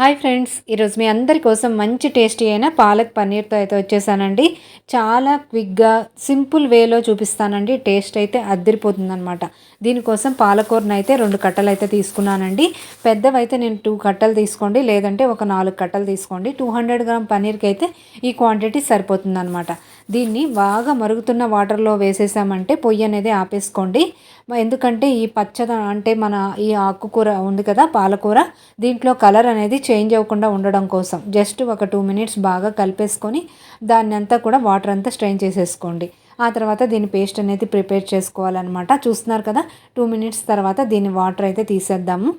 Hi friends ఈరోజు మీ అందరి కోసం మంచి టేస్టీ అయిన పాలక్ పన్నీర్తో అయితే వచ్చేసానండి. చాలా క్విక్గా సింపుల్ వేలో చూపిస్తానండి. టేస్ట్ అయితే అద్దరిపోతుందనమాట దీనికోసం పాలకూరను అయితే రెండు కట్టలు అయితే తీసుకున్నానండి. పెద్దవైతే నేను టూ కట్టలు తీసుకోండి లేదంటే ఒక నాలుగు కట్టలు తీసుకోండి. టూ హండ్రెడ్ గ్రామ్ పన్నీర్కి అయితే ఈ క్వాంటిటీ సరిపోతుందనమాట దీన్ని బాగా మరుగుతున్న వాటర్లో వేసేసామంటే పొయ్యి అనేది ఆపేసుకోండి. ఎందుకంటే ఈ పచ్చద అంటే మన ఈ ఆకుకూర ఉంది కదా పాలకూర దీంట్లో కలర్ అనేది చేంజ్ అవ్వకుండా ఉండడం కోసం. జస్ట్ ఒక టూ మినిట్స్ బాగా కలిపేసుకొని దాన్ని అంతా కూడా వాటర్ అంతా స్ట్రెయిన్ చేసేసుకోండి. ఆ తర్వాత దీని పేస్ట్ అనేది ప్రిపేర్ చేసుకోవాలన్నమాట. చూస్తున్నారు కదా టూ మినిట్స్ తర్వాత దీని వాటర్ అయితే తీసేద్దాము.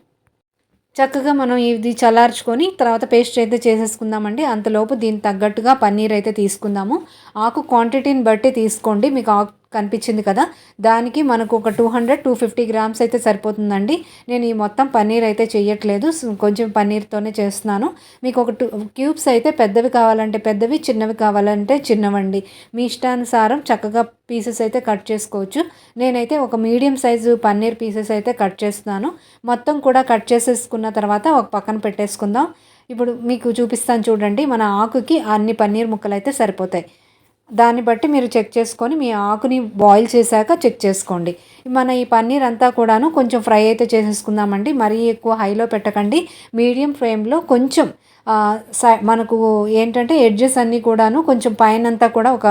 చక్కగా మనం ఇది చల్లార్చుకొని తర్వాత పేస్ట్ అయితే చేసేసుకుందామండి. అంతలోపు దీనికి తగ్గట్టుగా పన్నీర్ అయితే తీసుకుందాము. ఆకు క్వాంటిటీని బట్టి తీసుకోండి. మీకు ఆకు కనిపించింది కదా. దానికి మనకు ఒక two hundred two fifty grams అయితే సరిపోతుందండి. నేను ఈ మొత్తం పన్నీర్ అయితే చేయట్లేదు కొంచెం పన్నీర్తోనే చేస్తున్నాను. మీకు ఒక టూ క్యూబ్స్ అయితే పెద్దవి కావాలంటే పెద్దవి చిన్నవి కావాలంటే చిన్నవండి. మీ ఇష్టానుసారం చక్కగా పీసెస్ అయితే కట్ చేసుకోవచ్చు. నేనైతే ఒక మీడియం సైజు పన్నీర్ పీసెస్ అయితే కట్ చేస్తున్నాను. మొత్తం కూడా కట్ చేసేసుకున్న తర్వాత ఒక పక్కన పెట్టేసుకుందాం. ఇప్పుడు మీకు చూపిస్తాను చూడండి. మన ఆకుకి అన్ని పన్నీర్ ముక్కలు అయితే సరిపోతాయి. దాన్ని బట్టి మీరు చెక్ చేసుకొని మీ ఆకుని బాయిల్ చేశాక చెక్ చేసుకోండి. మన ఈ పన్నీర్ అంతా కూడాను కొంచెం ఫ్రై అయితే చేసేసుకుందామండి. మరీ ఎక్కువ హైలో పెట్టకండి. మీడియం ఫ్లేమ్లో కొంచెం మనకు ఏంటంటే ఎడ్జెస్ అన్నీ కూడాను కొంచెం పైన అంతా కూడా ఒక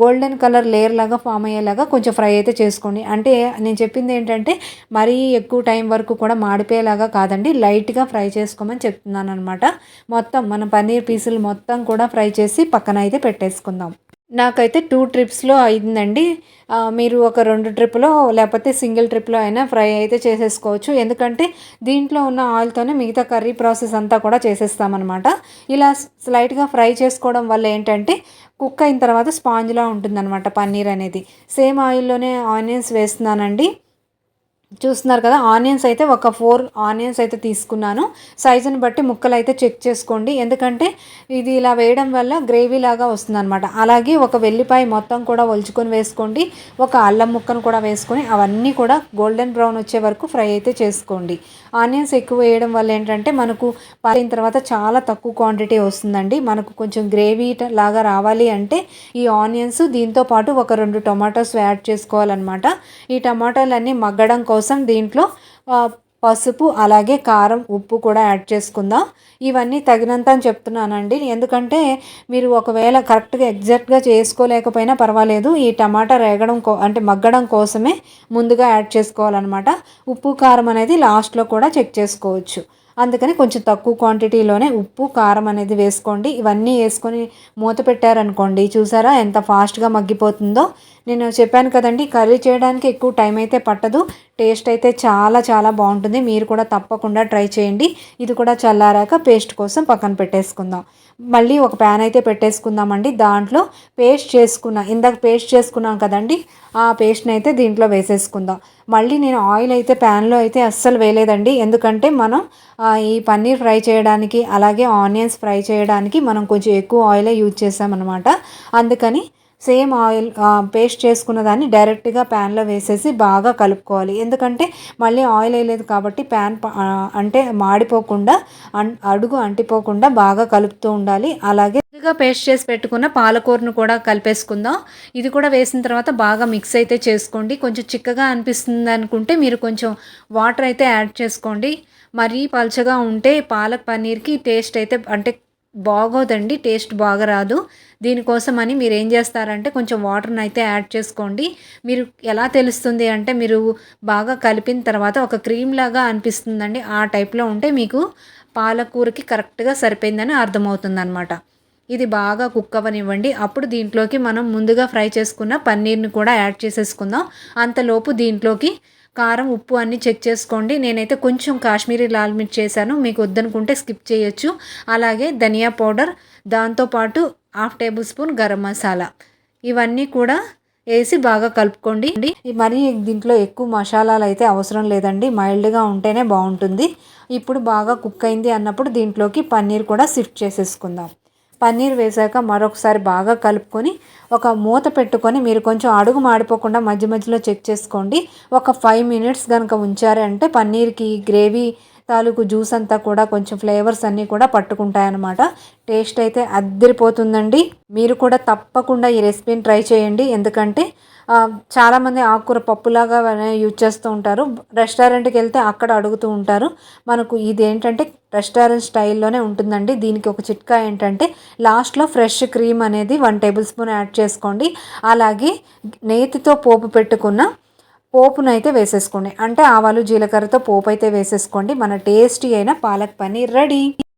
గోల్డెన్ కలర్ లేయర్ లాగా ఫామ్ అయ్యేలాగా కొంచెం ఫ్రై అయితే చేసుకోండి. అంటే నేను చెప్పింది ఏంటంటే మరీ ఎక్కువ టైం వరకు కూడా మాడిపోయేలాగా కాదండి. లైట్గా ఫ్రై చేసుకోమని చెప్తున్నాను అనమాట మొత్తం మన పన్నీర్ పీసులు మొత్తం కూడా ఫ్రై చేసి పక్కన అయితే పెట్టేసుకుందాం. నాకైతే టూ ట్రిప్స్లో అయిందండి. మీరు ఒక రెండు ట్రిప్లో లేకపోతే సింగిల్ ట్రిప్లో అయినా ఫ్రై అయితే చేసేసుకోవచ్చు. ఎందుకంటే దీంట్లో ఉన్న ఆయిల్తోనే మిగతా కర్రీ ప్రాసెస్ అంతా కూడా చేసేస్తామన్నమాట. ఇలా స్లైట్గా ఫ్రై చేసుకోవడం వల్ల ఏంటంటే కుక్ అయిన తర్వాత స్పాంజ్లా ఉంటుందన్నమాట పన్నీర్ అనేది. సేమ్ ఆయిల్లోనే ఆనియన్స్ వేస్తున్నానండి. చూస్తున్నారు కదా ఆనియన్స్ అయితే ఒక ఫోర్ ఆనియన్స్ అయితే తీసుకున్నాను. సైజుని బట్టి ముక్కలు అయితే చెక్ చేసుకోండి. ఎందుకంటే ఇది ఇలా వేయడం వల్ల గ్రేవీ లాగా వస్తుంది అనమాట అలాగే ఒక వెల్లిపాయ మొత్తం కూడా ఒలుచుకొని వేసుకోండి. ఒక అల్లం ముక్కను కూడా వేసుకొని అవన్నీ కూడా గోల్డెన్ బ్రౌన్ వచ్చే వరకు ఫ్రై అయితే చేసుకోండి. ఆనియన్స్ ఎక్కువ వేయడం వల్ల ఏంటంటే మనకు పాలిన తర్వాత చాలా తక్కువ క్వాంటిటీ వస్తుందండి. మనకు కొంచెం గ్రేవీ లాగా రావాలి అంటే ఈ ఆనియన్స్ దీంతో పాటు ఒక రెండు టొమాటోస్ యాడ్ చేసుకోవాలన్నమాట. ఈ టమాటాలన్నీ మగ్గడం కోసం కోసం దీంట్లో పసుపు అలాగే కారం ఉప్పు కూడా యాడ్ చేసుకుందాం. ఇవన్నీ తగినంత అని చెప్తున్నానండి. ఎందుకంటే మీరు ఒకవేళ కరెక్ట్గా ఎగ్జాక్ట్గా చేసుకోలేకపోయినా పర్వాలేదు. ఈ టమాటా రేగడం కో అంటే మగ్గడం కోసమే ముందుగా యాడ్ చేసుకోవాలన్నమాట. ఉప్పు కారం అనేది లాస్ట్లో కూడా చెక్ చేసుకోవచ్చు. అందుకని కొంచెం తక్కువ క్వాంటిటీలోనే ఉప్పు కారం అనేది వేసుకోండి. ఇవన్నీ వేసుకొని మూత పెట్టారనుకోండి. చూసారా ఎంత ఫాస్ట్గా మగ్గిపోతుందో. నేను చెప్పాను కదండి కర్రీ చేయడానికి ఎక్కువ టైం అయితే పట్టదు. టేస్ట్ అయితే చాలా చాలా బాగుంటుంది. మీరు కూడా తప్పకుండా ట్రై చేయండి. ఇది కూడా చల్లారాక పేస్ట్ కోసం పక్కన పెట్టేసుకుందాం. మళ్ళీ ఒక ప్యాన్ అయితే పెట్టేసుకుందామండి. దాంట్లో పేస్ట్ చేసుకున్న ఇందాక పేస్ట్ చేసుకున్నాం కదండి ఆ పేస్ట్ని అయితే దీంట్లో వేసేసుకుందాం. మళ్ళీ నేను ఆయిల్ అయితే ప్యాన్లో అయితే అస్సలు వేయలేదండి. ఎందుకంటే మనం ఈ పన్నీర్ ఫ్రై చేయడానికి అలాగే ఆనియన్స్ ఫ్రై చేయడానికి మనం కొంచెం ఎక్కువ ఆయిలే యూజ్ చేసామన్నమాట అందుకని సేమ్ ఆయిల్ పేస్ట్ చేసుకున్న దాన్ని డైరెక్ట్గా ప్యాన్లో వేసేసి బాగా కలుపుకోవాలి. ఎందుకంటే మళ్ళీ ఆయిల్ వేయలేదు కాబట్టి ప్యాన్ అంటే మాడిపోకుండా అడుగు అంటిపోకుండా బాగా కలుపుతూ ఉండాలి. అలాగే ముందుగా పేస్ట్ చేసి పెట్టుకున్న పాలకూరను కూడా కలిపేసుకుందాం. ఇది కూడా వేసిన తర్వాత బాగా మిక్స్ అయితే చేసుకోండి. కొంచెం చిక్కగా అనిపిస్తుంది అనుకుంటే మీరు కొంచెం వాటర్ అయితే యాడ్ చేసుకోండి. మరీ పల్చగా ఉంటే పాలక్ పన్నీర్కి టేస్ట్ అయితే అంటే బాగోదండి టేస్ట్ బాగా రాదు దీనికోసమని మీరు ఏం చేస్తారంటే కొంచెం వాటర్ని అయితే యాడ్ చేసుకోండి. మీరు ఎలా తెలుస్తుంది అంటే మీరు బాగా కలిపిన తర్వాత ఒక క్రీమ్ లాగా అనిపిస్తుందండి. ఆ టైప్లో ఉంటే మీకు పాలకూరకి కరెక్ట్గా సరిపోయిందని అర్థమవుతుంది అనమాట ఇది బాగా కుక్ అవ్వనివ్వండి. అప్పుడు దీంట్లోకి మనం ముందుగా ఫ్రై చేసుకున్న పన్నీర్ని కూడా యాడ్ చేసేసుకుందాం. అంతలోపు దీంట్లోకి కారం ఉప్పు అన్నీ చెక్ చేసుకోండి. నేనైతే కొంచెం కాశ్మీరీ లాల్ మిర్చి చేశాను. మీకు వద్దనుకుంటే స్కిప్ చేయొచ్చు. అలాగే ధనియా పౌడర్ దాంతోపాటు half tablespoon garam masala. ఇవన్నీ కూడా వేసి బాగా కలుపుకోండి. మరి దీంట్లో ఎక్కువ మసాలాలు అయితే అవసరం లేదండి. మైల్డ్గా ఉంటేనే బాగుంటుంది. ఇప్పుడు బాగా కుక్ అయింది అన్నప్పుడు దీంట్లోకి పన్నీర్ కూడా షిఫ్ట్ చేసేసుకుందాం. పన్నీర్ వేసాక మరొకసారి బాగా కలుపుకొని ఒక మూత పెట్టుకొని మీరు కొంచెం అడుగు మాడిపోకుండా మధ్య మధ్యలో చెక్ చేసుకోండి. ఒక ఫైవ్ మినిట్స్ కనుక ఉంచారంటే పన్నీర్కి గ్రేవీ తాలూకు జ్యూస్ అంతా కూడా కొంచెం ఫ్లేవర్స్ అన్నీ కూడా పట్టుకుంటాయి అన్నమాట టేస్ట్ అయితే అద్దరిపోతుందండి. మీరు కూడా తప్పకుండా ఈ రెసిపీని ట్రై చేయండి. ఎందుకంటే చాలామంది ఆకుకూర పప్పులాగా యూజ్ చేస్తూ ఉంటారు. రెస్టారెంట్కి వెళ్తే అక్కడ అడుగుతూ ఉంటారు. మనకు ఇది ఏంటంటే రెస్టారెంట్ స్టైల్లోనే ఉంటుందండి. దీనికి ఒక చిట్కా ఏంటంటే లాస్ట్లో ఫ్రెష్ క్రీమ్ అనేది వన్ టేబుల్ స్పూన్ యాడ్ చేసుకోండి. అలాగే నేతితో పోపు పెట్టుకున్న పోపును అయితే వేసేసుకోండి. అంటే ఆవాలు జీలకర్రతో పోపు అయితే వేసేసుకోండి. మన టేస్టీ అయిన పాలక్ పన్నీర్ రెడీ.